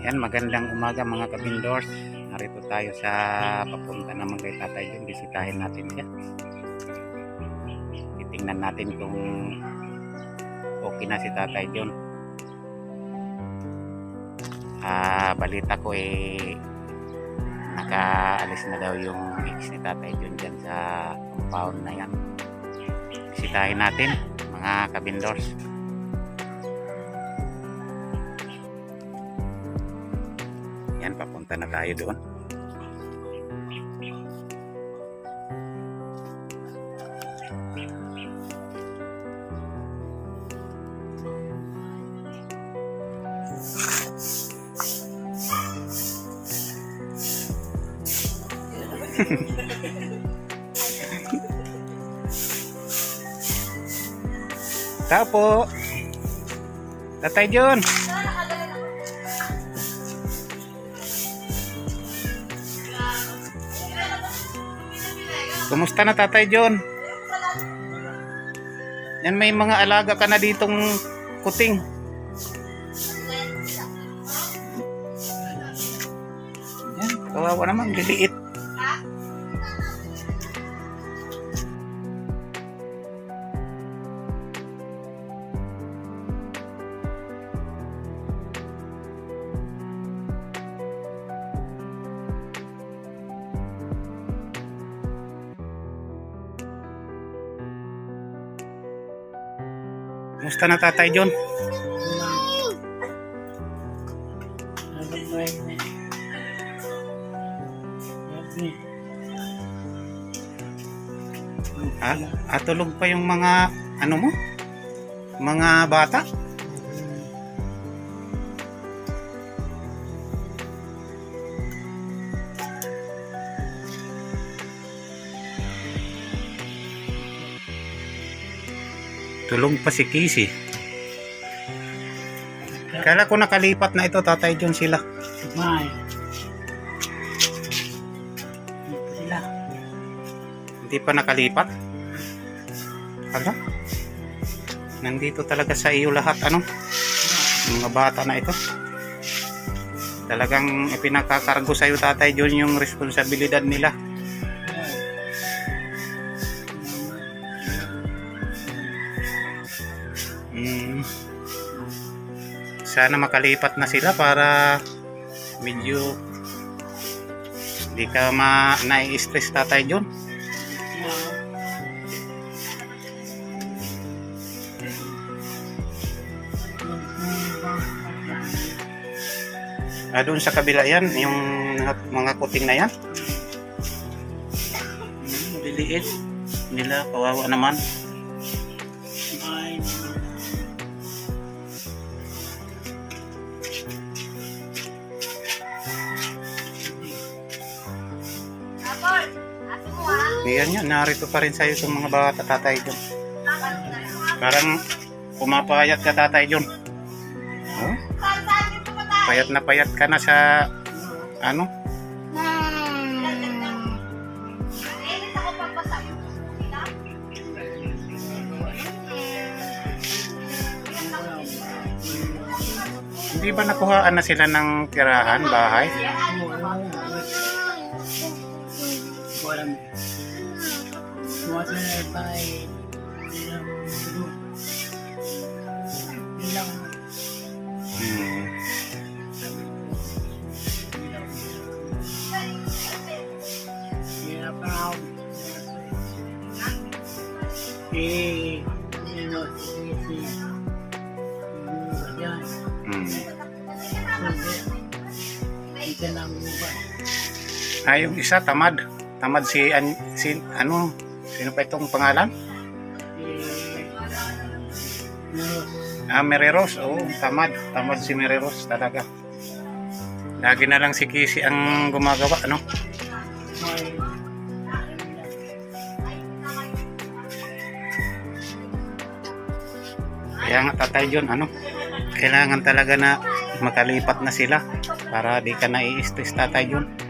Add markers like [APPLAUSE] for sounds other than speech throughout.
Yan, magandang umaga mga kabindors. Narito tayo sa papunta naman kay Tatay John. Bisitahin natin siya. Titingnan natin kung okay na si Tatay John. Ah, balita ko eh nakaalis na daw yung ex ni Tatay John dyan sa compound na yan. Bisitahin natin mga kabindors. Yan, papunta na tayo doon. [LAUGHS] Tapo. Tatay John. Kumusta na Tatay John? Yan may mga alaga ka na ditong kuting. Yan, kawawa naman, liliit. Kumusta na Tatay John? Ha? At tulog pa yung mga ano mo? Mga bata? Tulog pa si Casey. Kala ko nakalipat na ito, Tatay John sila. May. Sila. Hindi pa nakalipat? Hala? Nandito talaga sa iyo lahat, ano? Mga bata na ito. Talagang ipinakakargo sa iyo, Tatay John, yung responsibilidad nila. Sana makalipat na sila para medyo hindi ka ma nai-stress tatay John. Ah, doon sa kabila yan, yung mga, kuting na yan. Liliit nila, kawawa naman. Yan yan, narito pa rin sa'yo itong mga bata tatay John. Parang pumapayat ka tatay John. Oh? Payat na payat ka na sa ano? Hindi ba nakuhaan na sila ng tirahan, bahay? Wala na bay. Ilang group. Ilang. Hmm. Ilang pao. Eh. Ano. Si. Si. Yan. Hmm. Ito lang ba? Ah, yung isa, tamad. Tamad si, an, si ano, sino pa itong pangalan? Ah, Mereros. Oo, tamad. Tamad si Mereros talaga. Lagi na lang si Kisi ang gumagawa, ano? Kaya nga tatay John, ano? Kailangan talaga na makalipat na sila para di ka nai-stress tatay John.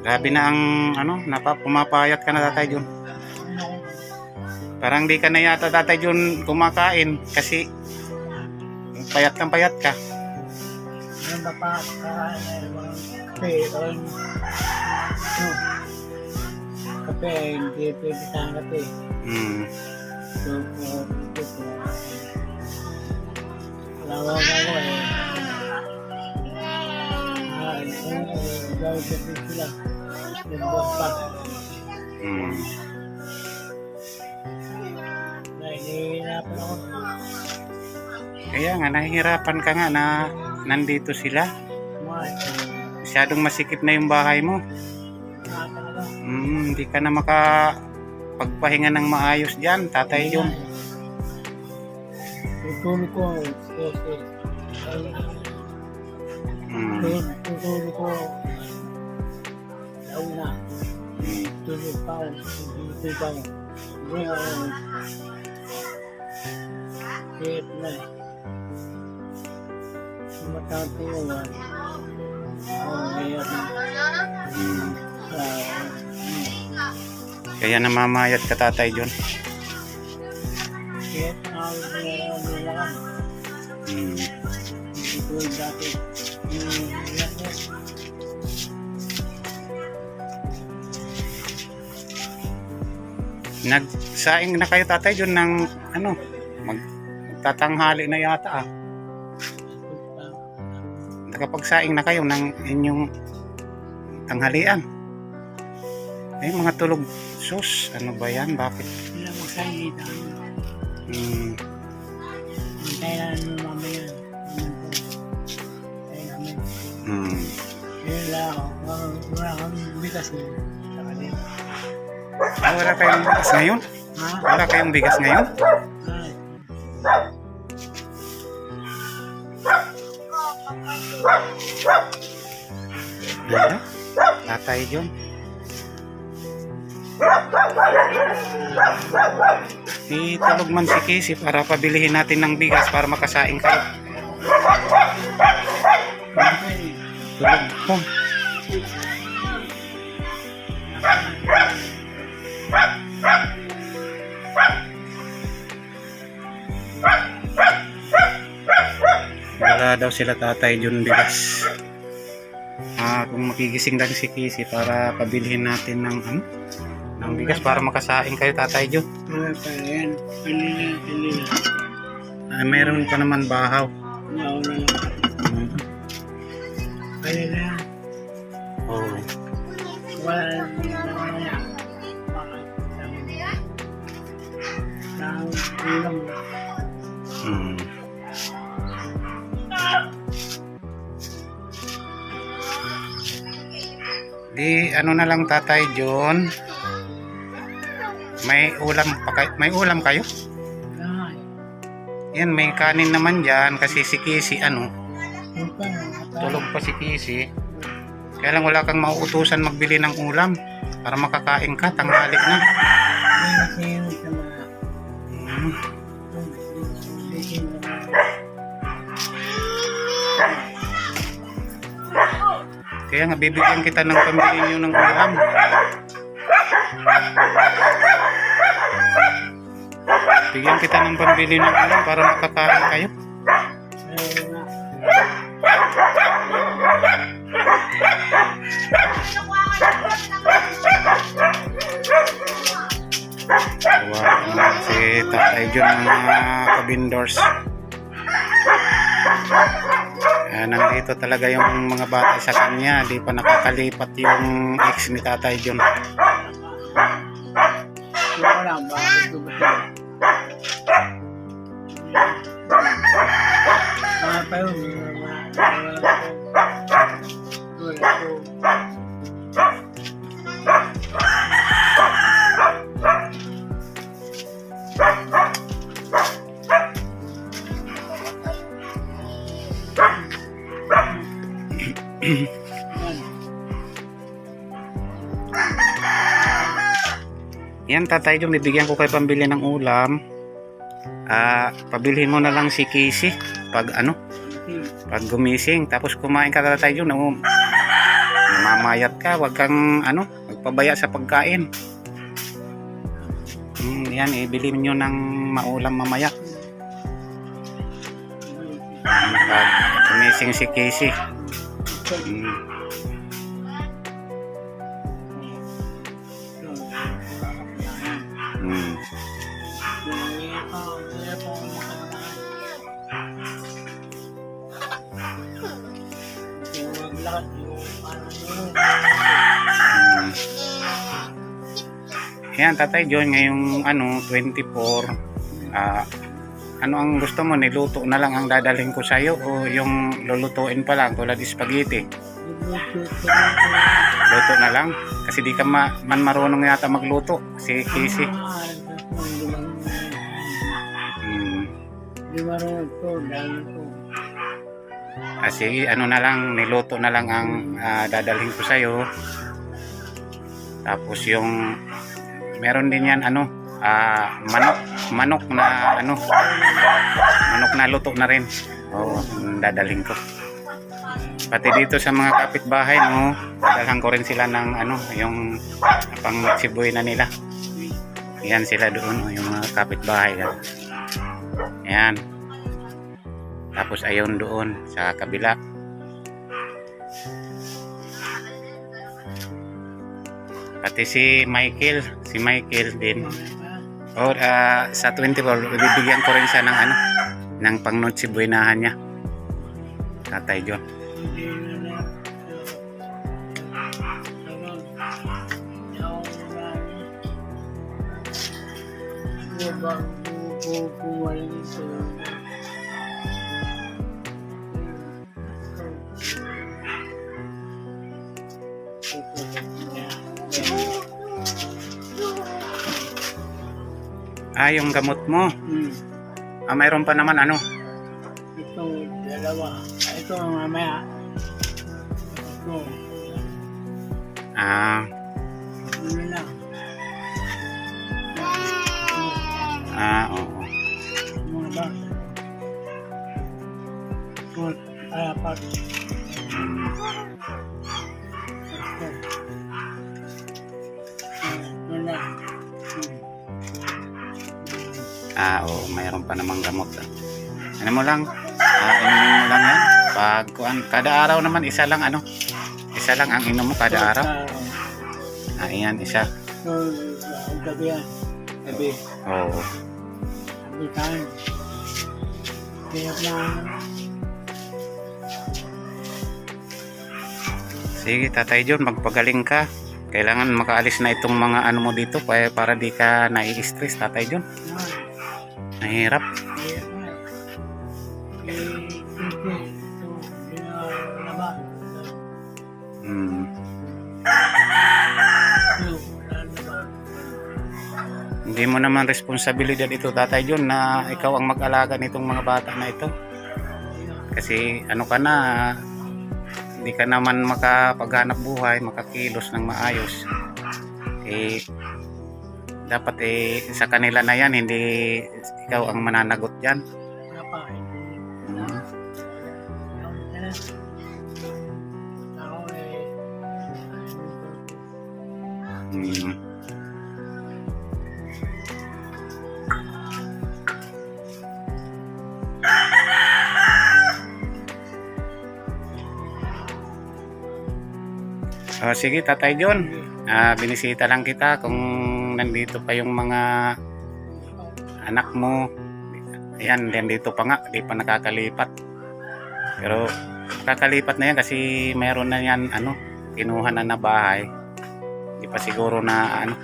Grabe na ang ano, napa, pumapayat ka na tatay John. Parang di ka na yata tatay John kumakain kasi payat kang payat ka. Kape. Kape hindi pwede sa kape. Mm. So po ito po. Lawa ka ko eh. Ko din sila. Yung buwan pa. Mm. Nahihirapan ako. Kaya nga, nahihirapan ka nga na nandito sila. Masyadong masikip na yung bahay mo. Mga talaga. Mm, hindi ka na makapagpahinga ng maayos dyan, tatay yun. Tutulog ko. Kasi. Mm. Tutulog ko. Daw na. Tulog pa ako. Tulog pa ako. Ngayon. Kahit na. Matatuwa. Oh, ngayon. Kaya namamayat ka tatay John. kahit nakawag na nilakan. Mm. Hindi ko dati. Yung ko. Nagsaing na kayo tatay John ng ano, mag, magtatanghali na yata ah. Nakapagsaing na kayo ng inyong tanghalian. Eh mga tulog sus, ano ba yan? Bakit? Sila magsalita. Mm, Hintay bigas kanila. Ah, wala kayong bigas ngayon? Ha? Wala kayong bigas ngayon? Ay. Ano? Tatay John. Itulog man si Casey para pabilihin natin ng bigas para makasaing kayo. Ay. Tulog po. Wala daw sila tatay John bigas. Ah, kung makigising lang si Casey para pabilihin natin ng ano, ng bigas para makasaing kayo tatay John. Wala pa yan. Kanina, kanina. Ah, meron pa naman bahaw. Nauna lang. Kanina. Oh. Wala na. Di ano na lang tatay John. May ulam pa kayo, may ulam kayo? Ay. Yan may kanin naman diyan kasi si Kisi ano, tulog pa si Kisi. Kaya lang wala kang mauutusan magbili ng ulam para makakain ka tanghali na. Kaya nga bibigyan kita ng pamili niyo ng ulam. Bigyan kita ng pambili ng ulam para makakain kayo. Wow, si Tatay John mga kabindors. Ah, nandito talaga yung mga bata sa kanya. Di pa nakakalipat yung ex ni Tatay John. Mga pa yun. Wala Yan Tatay John, bibigyan ko kayo pambili ng ulam. Ah, pabilhin mo na lang si Casey pag ano, pag gumising. Tapos kumain ka Tatay John, oh, namamayat ka, wag kang ano, magpabaya sa pagkain. Mm, yan, ibili nyo ng maulam mamaya. Pag Ginising si Casey. Mm. Yan, Tatay John, ngayong ano, 24, ah, ano ang gusto mo, niluto na lang ang dadalhin ko sa'yo o yung lulutuin pa lang tulad spaghetti? Luto na lang? Kasi di ka ma man marunong yata magluto, si Casey. Mm. Di marunong to, dahil to. Ah, ano na lang, niluto na lang ang ah, dadalhin ko sa'yo. Tapos yung, meron din yan, ano, ah, manok, manok na, ano, manok na luto na rin. Oo, ang dadalhin ko. Pati dito sa mga kapitbahay, no, dadalhan ko rin sila ng, ano, yung pang sibuy na nila. Yan sila doon, yung mga kapitbahay. Yan. Yan. Tapos ayon doon sa kabila. Pati si Michael, si Michael din. Or ah, sa 24, bibigyan ko rin siya ng ano, ng pangnot si buenahan niya. Tatay John. Hindi na Ah, yung gamot mo. Hmm. Ah, mayroon pa naman ano. Ito, dalawa. Ito, mamaya. Ito, Ah, ano na. ah, oo. Mga bata. Ito, apat. Hmm. Ah, oo, mayroon pa namang gamot. Ano mo lang? Ah, inumin mo lang yan. Pag kuan, kada araw naman isa lang ano. Isa lang ang inom mo kada araw. Ah, iyan, isa. Ang gabi yan. Gabi. Oo. Gabi. Hirap na. Sige, Tatay John, magpagaling ka. Kailangan makaalis na itong mga ano mo dito para di ka nai-stress, Tatay John. Ah, Nahirap. Hmm. Hindi mo naman responsibilidad ito, Tatay John, na ikaw ang mag-alaga nitong mga bata na ito. Kasi ano ka na, hindi ka naman makapaghanap buhay, makakilos ng maayos. Eh, dapat eh, sa kanila na yan, hindi ikaw ang mananagot dyan. Wala pa, hindi. Hmm. Hmm. [LAUGHS] Oh, sige, Tatay John. Ah, binisita lang kita kung nandito pa yung mga anak mo. Ayan, nandito pa nga, di pa nakakalipat. Pero kakalipat na yan kasi meron na yan ano, kinuha na na bahay. Di pa siguro na ano.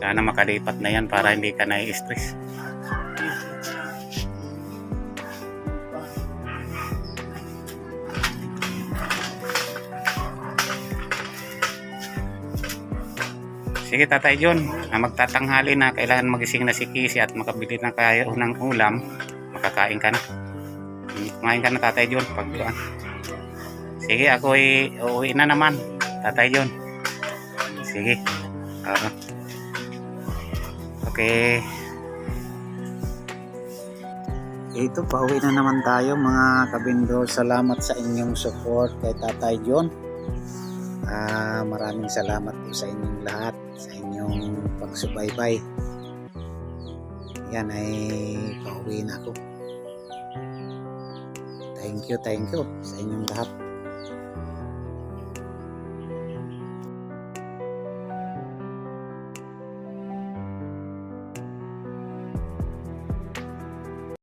Sana makalipat na yan para hindi ka na-stress. Sige Tatay John, ah, magtatanghali na, kailangan magising na si Kisi at makabili na kayo ng ulam, makakain ka na. Kumain ka na Tatay John, pag Sige, ako ay uuwi na naman, Tatay John. Sige. Oo. okay. Ito, pauwi na naman tayo mga kabindo. Salamat sa inyong support kay Tatay John. Ah, maraming salamat po sa inyong lahat, sa inyong pagsubaybay. yan ay pauwi na ako. Thank you, thank you sa inyong lahat.